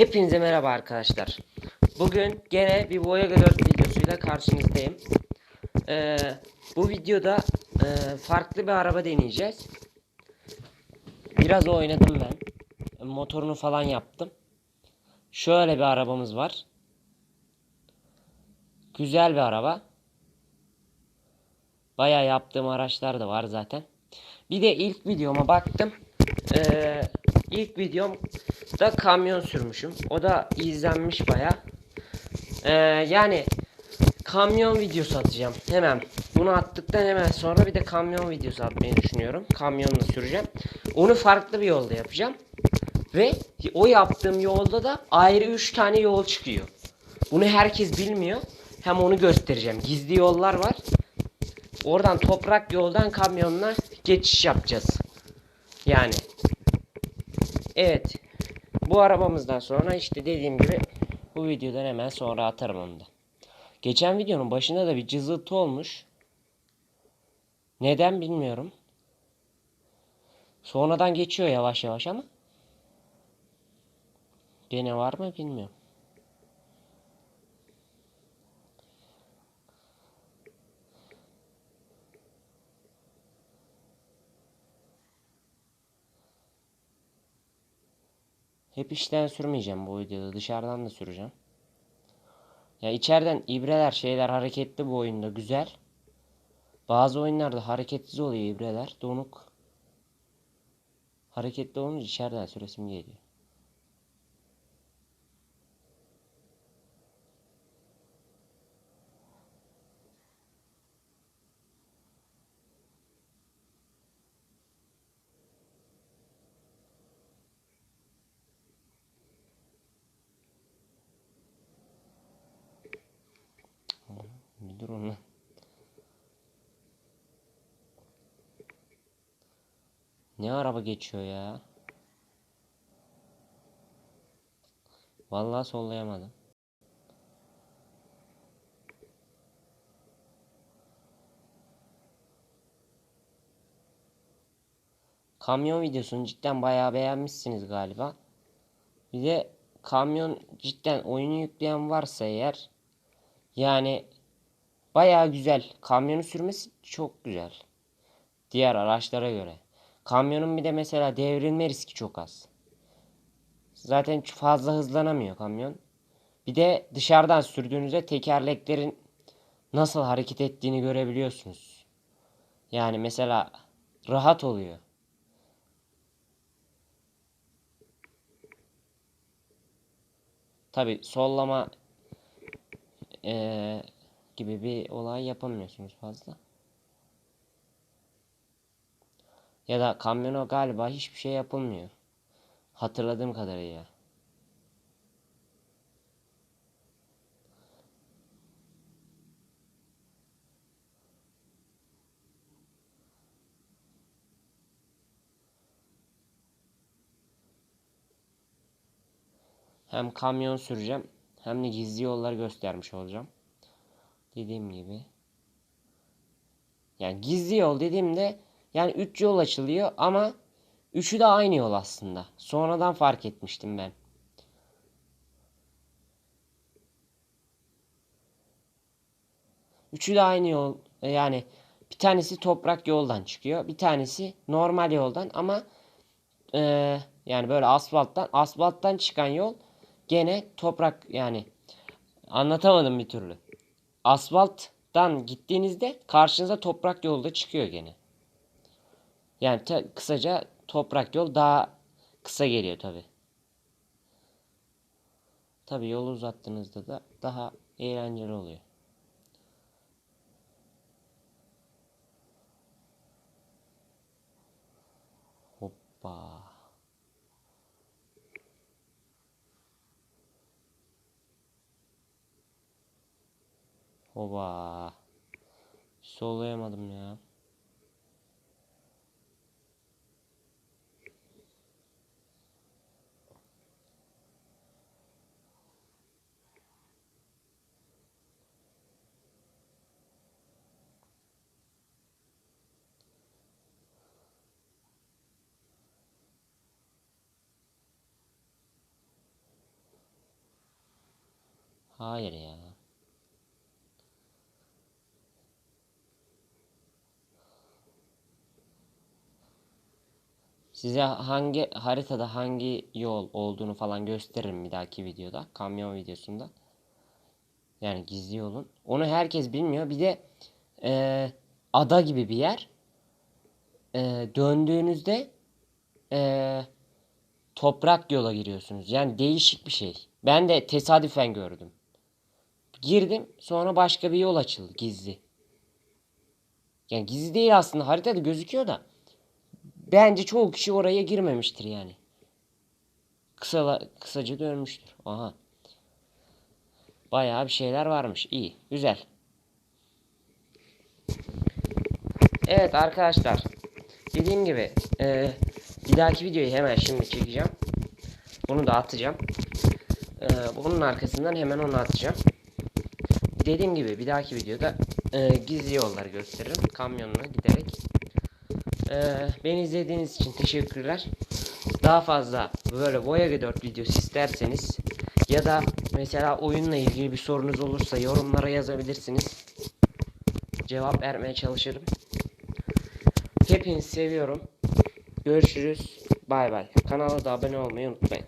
Hepinize merhaba arkadaşlar. Bugün gene bir Voyager 4 videosuyla karşınızdayım. Ee, bu videoda e, farklı bir araba deneyeceğiz. Biraz oynadım ben. Motorunu falan yaptım. Şöyle bir arabamız var. Güzel bir araba. Bayağı yaptığım araçlar da var zaten. Bir de ilk videoma baktım. Ee, ilk videom da kamyon sürmüşüm. O da izlenmiş baya. Ee, yani kamyon videosu atacağım. Hemen bunu attıktan hemen sonra bir de kamyon videosu atmayı düşünüyorum. Kamyonla süreceğim. Onu farklı bir yolda yapacağım. Ve o yaptığım yolda da ayrı 3 tane yol çıkıyor. Bunu herkes bilmiyor. Hem onu göstereceğim. Gizli yollar var. Oradan toprak yoldan kamyonla geçiş yapacağız. Yani. Evet. Bu arabamızdan sonra işte dediğim gibi bu videodan hemen sonra atarım onu da. Geçen videonun başında da bir cızıltı olmuş. Neden bilmiyorum. Sonradan geçiyor yavaş yavaş ama. Gene var mı bilmiyorum. Hep içten sürmeyeceğim bu videoda. Dışarıdan da süreceğim. Ya içeriden ibreler şeyler hareketli bu oyunda güzel. Bazı oyunlarda hareketsiz oluyor ibreler. Donuk. Hareketli olunca içeriden süresim geliyor. Bir dur onu. Ne araba geçiyor ya? Vallahi sollayamadım. Kamyon videosunu cidden bayağı beğenmişsiniz galiba. Bir de kamyon cidden oyunu yükleyen varsa eğer yani bayağı güzel. Kamyonu sürmesi çok güzel. Diğer araçlara göre. Kamyonun bir de mesela devrilme riski çok az. Zaten fazla hızlanamıyor kamyon. Bir de dışarıdan sürdüğünüzde tekerleklerin nasıl hareket ettiğini görebiliyorsunuz. Yani mesela rahat oluyor. Tabi sollama eee, gibi bir olay yapamıyorsunuz fazla. Ya da kamyona galiba hiçbir şey yapılmıyor. Hatırladığım kadarıyla. Hem kamyon süreceğim hem de gizli yollar göstermiş olacağım. Dediğim gibi. Yani gizli yol dediğimde yani 3 yol açılıyor ama üçü de aynı yol aslında. Sonradan fark etmiştim ben. Üçü de aynı yol. E, Yani bir tanesi toprak yoldan çıkıyor. Bir tanesi normal yoldan ama e, yani böyle asfalttan asfalttan çıkan yol gene toprak yani anlatamadım bir türlü. Asfalttan gittiğinizde karşınıza toprak yolda çıkıyor gene. Yani te- kısaca toprak yol daha kısa geliyor tabi. Tabi yolu uzattığınızda da daha eğlenceli oluyor. Hoppa. Hoba. Sollayamadım ya. Hayır ya. Size hangi haritada hangi yol olduğunu falan gösteririm bir dahaki videoda. Kamyon videosunda. Yani gizli yolun. Onu herkes bilmiyor. Bir de eee, ada gibi bir yer. Eee, döndüğünüzde eee, toprak yola giriyorsunuz. Yani değişik bir şey. Ben de tesadüfen gördüm. Girdim sonra başka bir yol açıldı gizli. Yani gizli değil aslında haritada gözüküyor da. Bence çoğu kişi oraya girmemiştir yani. Kısa, kısaca dönmüştür. Aha. Bayağı bir şeyler varmış. İyi. Güzel. Evet arkadaşlar. Dediğim gibi eee, bir dahaki videoyu hemen şimdi çekeceğim. Bunu da atacağım. Eee, bunun arkasından hemen onu atacağım. Dediğim gibi bir dahaki videoda eee, gizli yolları gösteririm. Kamyonla giderek. Eee, beni izlediğiniz için teşekkürler. Daha fazla böyle Voyage 4 videosu isterseniz ya da mesela oyunla ilgili bir sorunuz olursa yorumlara yazabilirsiniz. Cevap vermeye çalışırım. Hepinizi seviyorum. Görüşürüz. Bay bay. Kanala da abone olmayı unutmayın.